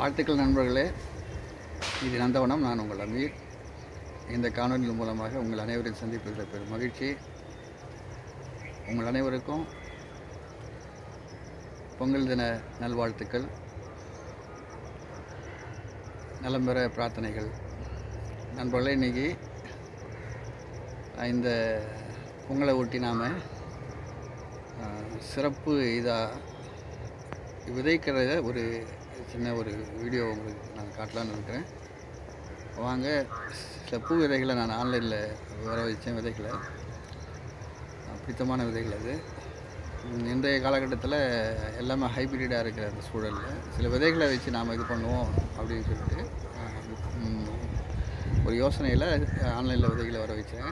வாழ்த்துக்கள் நண்பர்களே. இது நந்தவனம் நான் உங்கள் அமீர். இந்த காணொலி மூலமாக உங்கள் அனைவரையும் சந்திப்பதில் பெரும் மகிழ்ச்சி. உங்கள் அனைவருக்கும் பொங்கல் தின நல்வாழ்த்துக்கள். நலம் பெற பிரார்த்தனைகள். நண்பர்களே இன்றைக்கி இந்த பொங்கலை ஒட்டி நாம் சிறப்பு இதாக விதைக்கிற ஒரு சின்ன ஒரு வீடியோ உங்களுக்கு நான் காட்டலான்னு இருக்கிறேன் வாங்க சில பூ விதைகளை நான் ஆன்லைனில் வர வச்சேன் விதைகளை. பிடித்தமான விதைகள் அது. இன்றைய காலகட்டத்தில் எல்லாமே ஹைப்ரிடாக இருக்கிற அந்த சூழலில். சில விதைகளை வச்சு நாம் இது பண்ணுவோம் அப்படின்னு சொல்லிட்டு ஒரு யோசனையில் ஆன்லைனில் விதைகளை வர வச்சேன்.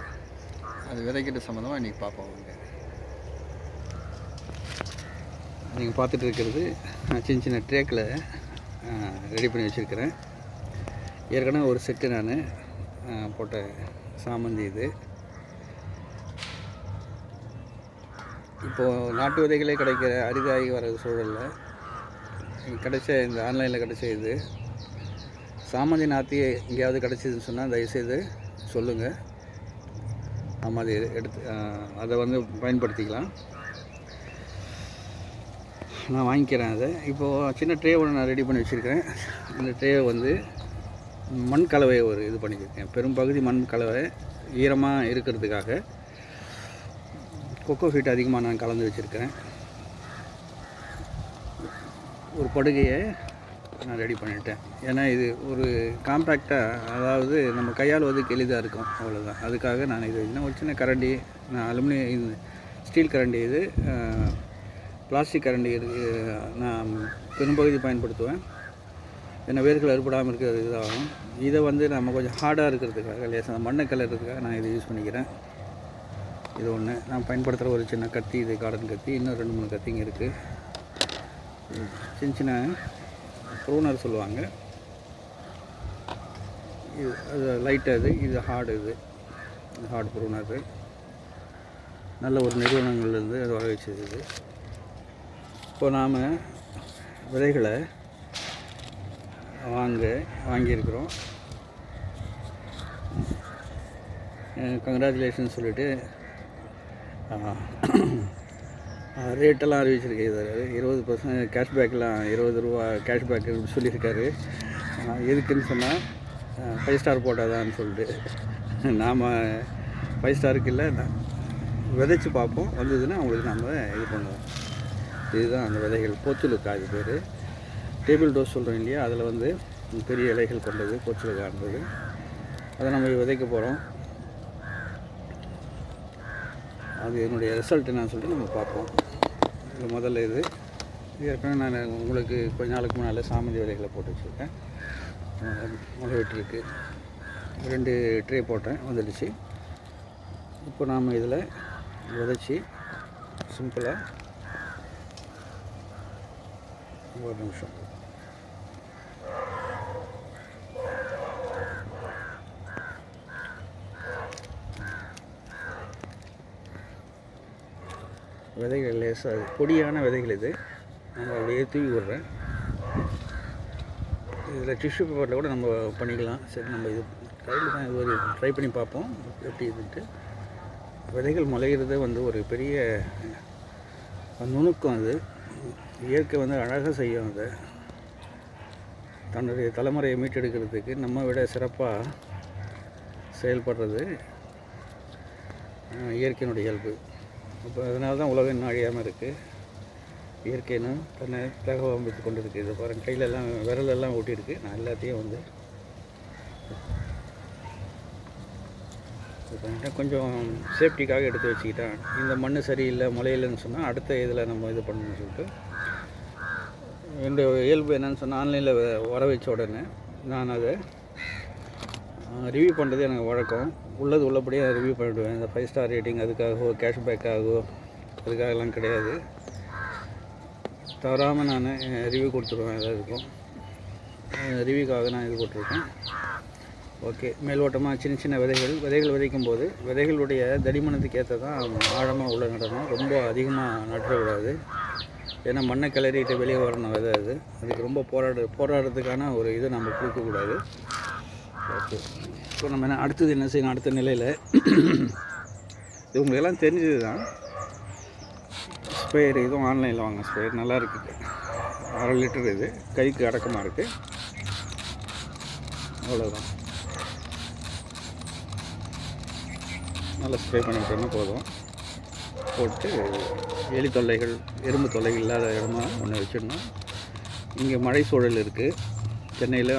அது விதைக்கிட்ட சம்மந்தமாக இன்றைக்கி பார்ப்போம் அவங்க நீங்கள் பார்த்துட்டு இருக்கிறது நான் சின்ன சின்ன ட்ரேக்கில் ரெடி பண்ணி வச்சுருக்கிறேன். ஏற்கனவே ஒரு செட்டு நான் போட்ட சாமந்தி இது. இப்போது நாட்டு விதைகளே கிடைக்கிற அரிதாகி வர சூழலில் கிடைச்ச இந்த ஆன்லைனில் கிடைச்ச இது. சாமந்தி நாத்தி எங்கேயாவது கிடச்சிதுன்னு சொன்னால் தயவுசெய்து சொல்லுங்கள் ஆமாம் அது எடுத்து அதை வந்து பயன்படுத்திக்கலாம். நான் வாங்கிக்கிறேன் அதை. இப்போது சின்ன ட்ரே ஒன்று நான் ரெடி பண்ணி வச்சுருக்கிறேன். இந்த ட்ரேவை வந்து மண் கலவையை ஒரு இது பண்ணியிருக்கேன் பெரும்பகுதி மண் கலவை ஈரமாக இருக்கிறதுக்காக கொக்கோ ஃபீட் அதிகமாக நான் கலந்து வச்சுருக்கிறேன். ஒரு படுகையை நான் ரெடி பண்ணிட்டேன். ஏன்னா இது ஒரு காம்பேக்டாக அதாவது நம்ம கையாளுவதுக்கு எளிதாக இருக்கும். அவ்வளோதான் அதுக்காக நான் இது வச்சுன்னா ஒரு சின்ன கரண்டி நான் அலுமினிய இது ஸ்டீல் கரண்டி இது பிளாஸ்டிக் கரண்டி நான் பெரும்பகுதி பயன்படுத்துவேன். என்ன வேர்கள் அறுபடாமல் இருக்கிறது இதாகும். இதை வந்து நம்ம கொஞ்சம் ஹார்டாக இருக்கிறதுக்காக லேசாக மண்ணை கலர்றதுக்காக நான் இதை யூஸ் பண்ணிக்கிறேன். இது ஒன்று நான் பயன்படுத்துகிற ஒரு சின்ன கத்தி இது கார்டன் கத்தி. இன்னும் ரெண்டு மூணு கத்திங்க இருக்குது சின்ன சின்ன ப்ரூனர் சொல்லுவாங்க. இது அது லைட்டாக அது இது ஹார்டு இது. ஹார்ட் ப்ரூனர் நல்ல ஒரு நிறுவனங்கள்லேருந்து அது வர வச்சது இது இப்போ நாம் விதைகளை வாங்க வாங்கியிருக்கிறோம். கங்க்ராச்சுலேஷன் சொல்லிவிட்டு ரேட்டெல்லாம் அறிவிச்சிருக்கேன் இருபது பர்சன்ட் கேஷ்பேக்கெலாம் இருபது ரூபா கேஷ்பேக் சொல்லியிருக்காரு. எதுக்குன்னு சொன்னால் ஃபைவ் ஸ்டார் போட்டாதான்னு சொல்லிட்டு. நாம் ஃபைவ் ஸ்டாருக்கு இல்லை விதைச்சி பார்ப்போம். வந்ததுன்னா அவங்களுக்கு நாம் இது பண்ணுவோம். இதுதான் அந்த விதைகள். போச்சுலுக்கா பேர்? டேபிள் டோஸ் சொல்கிறோம் இல்லையா? அதில் வந்து பெரிய இலைகள் கொண்டது போச்சுலுக்கான்றது அதை நம்ம விதைக்க போகிறோம் அது என்னுடைய ரிசல்ட் என்னன்னு சொல்லிட்டு நம்ம பார்ப்போம். இதில் முதல்ல இது. ஏற்கனவே நான் உங்களுக்கு கொஞ்ச நாளுக்கு முன்னால் சாமந்தி விதைகளை போட்டு வச்சுருக்கேன். முளைவிட்டுருக்கு ரெண்டு ட்ரே போட்டேன் வந்துடுச்சு. இப்போ நாம் இதில் விதைச்சி சிம்பிளாக ஒரு நிமிஷம். விதைகள் லேசாக பொடியான விதைகள் இது. நம்ம அப்படியே தூவி விடுறேன். இதில் டிஷ்யூ பேப்பரில் கூட நம்ம பண்ணிக்கலாம். சரி நம்ம இது ட்ரையில் தான் இது ஒரு ட்ரை பண்ணி பார்ப்போம். எப்படி இதுன்ட்டு விதைகள் முளைகிறது வந்து ஒரு பெரிய நுணுக்கம் அது. இயற்கை வந்து அழகாக செய்யும் அதை. தன்னுடைய தலைமுறையை மீட்டெடுக்கிறதுக்கு நம்ம விட சிறப்பாக செயல்படுறது இயற்கையினுடைய இயல்பு. அப்போ அதனால தான் உலகம் இன்னும் அழியாமல் இருக்குது இயற்கைன்னு தன்னை தகவமைத்து கொண்டு இருக்குது இதை பாருங்கள் கையிலெல்லாம் விரலெல்லாம் ஓட்டியிருக்கு நான் எல்லாத்தையும் வந்து கொஞ்சம் சேஃப்டிக்காக எடுத்து வச்சுக்கிட்டேன். இந்த மண் சரியில்லை முளையில்லைன்னு சொன்னால் அடுத்த இதில் நம்ம இது பண்ணணும்னு சொல்லிட்டு. என்னுடைய இயல்பு என்னன்னு சொன்னால் ஆன்லைனில் வர வச்ச உடனே நான் அதை ரிவ்யூ பண்ணுறது எனக்கு வழக்கம். உள்ளது உள்ளபடியே ரிவ்யூ பண்ணிவிடுவேன் இந்த ஃபைவ் ஸ்டார் ரேட்டிங் அதுக்காகவோ கேஷ்பேக்காகவோ அதுக்காகலாம் கிடையாது. தவறாமல் நான் ரிவ்யூ கொடுத்துருவேன் எதாவதுக்கும் ரிவ்யூக்காக நான் இது போட்டிருக்கேன். ஓகே மேலோட்டமாக சின்ன சின்ன விதைகள் விதைகள் விதைக்கும் போது விதைகளுடைய தடிமனத்துக்கு ஏற்ற தான் ஆழமாக உள்ள நடணும். ரொம்ப அதிகமாக நட்டுறக்கூடாது. ஏன்னா மண்ணை கிளறிட்டு வெளியே வரணும் விதை அது. அதுக்கு ரொம்ப போராடு போராடுறதுக்கான ஒரு இதை நம்ம கொடுக்கக்கூடாது. ஓகே. இப்போ நம்ம என்ன அடுத்தது என்ன செய்யணும்? அடுத்த நிலையில் இது தெரிஞ்சது தான் ஸ்ப்ரேயர் இதுவும் ஆன்லைனில் வாங்க. ஸ்ப்ரேயர் நல்லா இருக்குது அரை லிட்டர் இது. கைக்கு அடக்கமாக இருக்குது அவ்வளோதான் நல்லா ஸ்ப்ரே பண்ணிட்டோன்னா போதும். போட்டு எலி தொல்லைகள் எறும்பு தொல்லைகள் இல்லாத இடமா ஒன்று வச்சிடணும். இங்கே மழை சூழல் இருக்குது சென்னையில்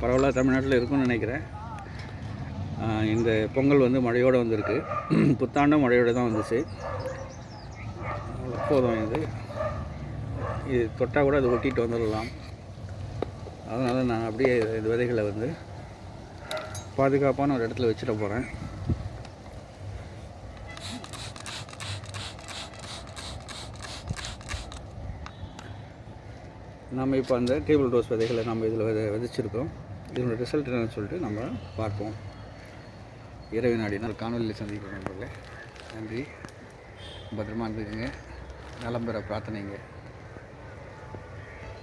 பரவலாக தமிழ்நாட்டில் இருக்கும்னு நினைக்கிறேன். இந்த பொங்கல் வந்து மழையோடு வந்திருக்கு. புத்தாண்டும் மழையோடு தான் வந்துச்சு. போதும் இது. இது தொட்டால் கூட அது ஒட்டிட்டு வந்துடலாம். அதனால் நான் அப்படியே இந்த விதைகளை வந்து பாதுகாப்பான ஒரு இடத்துல வச்சுட்டு போகிறேன் நம்ம இப்போ அந்த டேபிள் ரோஸ் விதைகளை நம்ம இதில் வித விதைச்சிருக்கோம் இதனோட ரிசல்ட் என்னன்னு சொல்லிட்டு நம்ம பார்ப்போம். இரவு நாடினால் காணொலியில் சந்திக்கிறோம் நண்பர்களே. நன்றி. பத்திரமா இருந்துக்குங்க. நலம் பெற பிரார்த்தனைங்க.